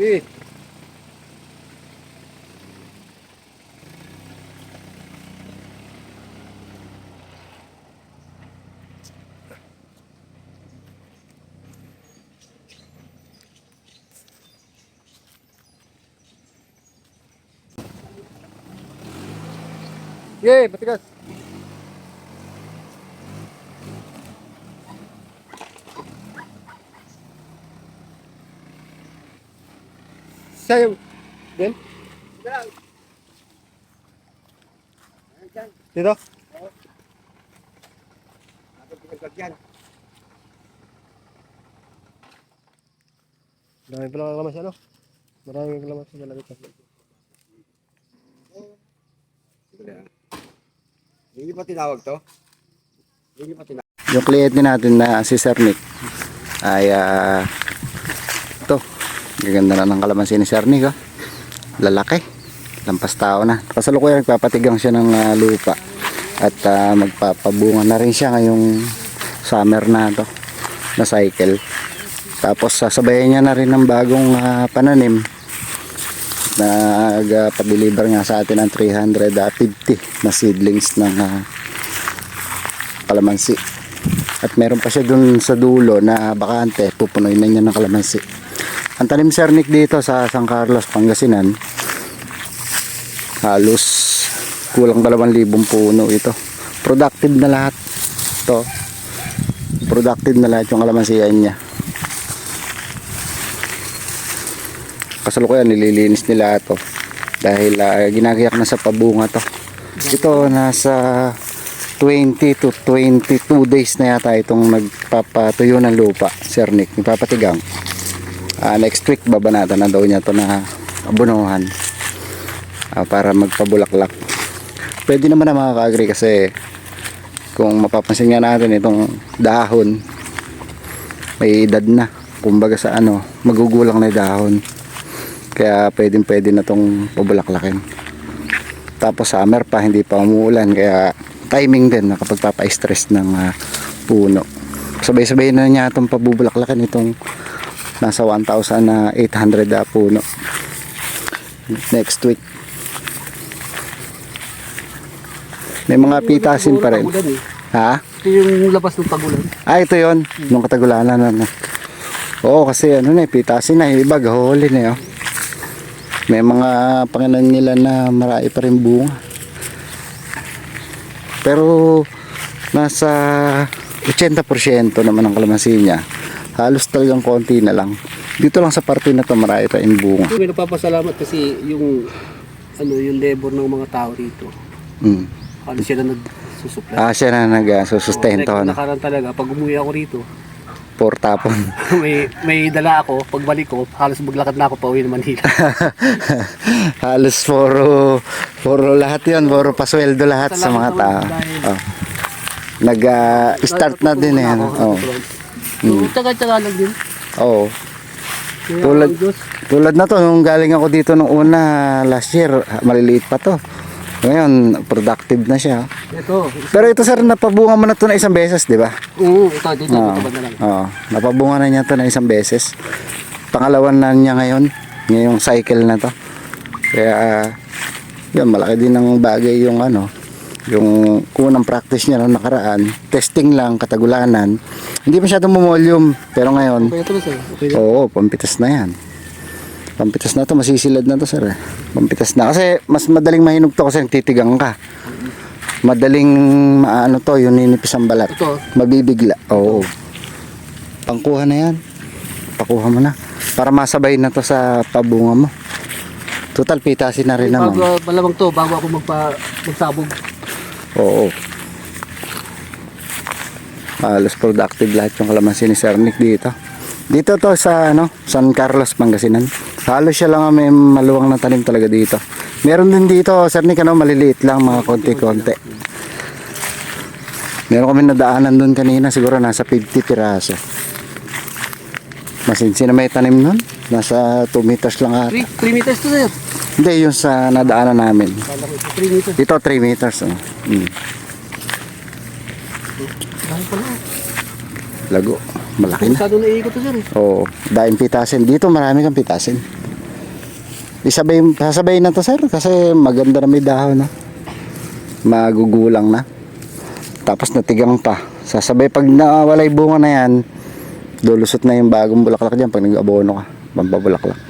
Wih. Yeay, bertiga. Sa'yo. Ben? Dito? Marami pala kalamas ano? Marami kalamas sa malapit na. Hindi pa tinawag to? Hindi pa tinawag. Yung kliyente natin na si Sir Nick ay ito. Gaganda na ng kalamansi ni Sir Nick. Oh. Lalaki. Lampas tao na. Kasalukuyan nagpapatigang siya ng ah, lupa. At ah, magpapabunga na rin siya ngayong summer na to na cycle. Tapos sasabayan niya na rin ng bagong ah, pananim na nag-deliver nga sa atin ng 350 na seedlings ng ah, kalamansi. At meron pa siya dun sa dulo na bakante, pupunuin na niya ng kalamansi. Ang tanim Sir Nick dito sa San Carlos, Pangasinan, halos kulang 2,000 puno ito. Productive na lahat. Ito. Productive na lahat yung kalamansiyan niya. Kasalukuyan nililinis nila ito dahil ah, ginagayak na sa pabunga to. Ito nasa 20 to 22 days na yata itong nagpapatuyo ng lupa, Sir Nick, nagpapatigang. Ah, next week babanatan na daw niya to na abunuhan Ah, para magpabulaklak. Pwede naman na mga ka-agree kasi kung mapapansin nga natin itong dahon may edad na. Kumbaga sa ano, magugulang na dahon. Kaya pwedeng pwede na tong pabulaklakin. Tapos summer pa, hindi pa umuulan. Kaya timing din na kapag papa-stress ng ah, puno. Sabay-sabay na niya itong pabubulaklakan itong nasa 1,800 na puno. Next week. May mga pitasin pa rin. Eh. Ha? Ito yung labas ng pagulan. Ah, ito yon Nung katagulanan na. na. Oo, kasi ano na, eh, pitasin na. Yung iba, gahuli na yun. May mga pangalan nila na marami pa rin bunga. Pero, nasa 80% naman ang kalamansi niya. Halos talagang konti na lang. Dito lang sa parte na to marami rin bunga. May nagpapasalamat kasi yung ano yung labor ng mga tao dito. Mm. Ano sila nagsusupply. Ah, siya na nag-susustento. Oh, no? Nakaran talaga. Pag umuwi ako rito, Por tapon. may may dala ako. Pagbalik ko, halos maglakad na ako pa uwi ng Manila. Halos puro, puro lahat yun. Puro pasweldo lahat sa mga tao. Oh. Nag-start na din eh. ano? Oh. Mm. Tsaga-tsaga lang din. Oo. Tulad- Tulad na to, nung galing ako dito nung una last year, maliliit pa to. Ngayon, productive na siya. ito. Pero ito sir, napabunga mo na to na isang beses, di ba? Oo, ito, dito, Oo. dito na lang. Oo. Napabunga na niya to na isang beses. Pangalawan na niya ngayon, ngayong cycle na to. Kaya, ah, yun, malaki din ng bagay yung ano, yung unang practice niya nung nakaraan. Testing lang, katagulanan. Hindi masyadong volume, pero ngayon, Okay, ito sir. Okay. Oo, pampitas na yan. Pampitas na to, masisilad na to sir. eh. Pampitas na. Kasi mas madaling mahinog to kasi titigang ka. Madaling maano to, yung ninipis ang balat. Ito, Mabibigla. Oo. Pangkuha na yan. Pakuha mo na. Para masabay na to sa pabunga mo. Total, pitasin na rin naman. bago, malamang to, bago ako magpa, magsabog. Oo. Halos productive lahat yung kalamansi ni Sir Nick dito. Dito to sa ano, San Carlos, Pangasinan. Halos siya lang ang may maluwang na tanim talaga dito. Meron din dito, Sir Nick, ano, maliliit lang, mga konti-konti. Meron kami nadaanan doon kanina, siguro nasa 50 piraso. Masinsin na may tanim nun. Nasa 2 meters lang ata. 3, 3 meters to sir. Hindi, yung sa nadaanan namin. Kala ko ito, 3 meters. Dito 3 meters. Oh. Mm. Dahil pala. Lago. Malaki na. Masyado naiikot to sir eh. Oo, dahil pitasin. Dito marami kang pitasin. Isabay, sasabay na to sir kasi maganda na may dahon na. Magugulang na. Tapos natigang pa. Sasabay pag nawala yung bunga na yan, lulusot na yung bagong bulaklak dyan pag nag-abono ka. Pampabulaklak.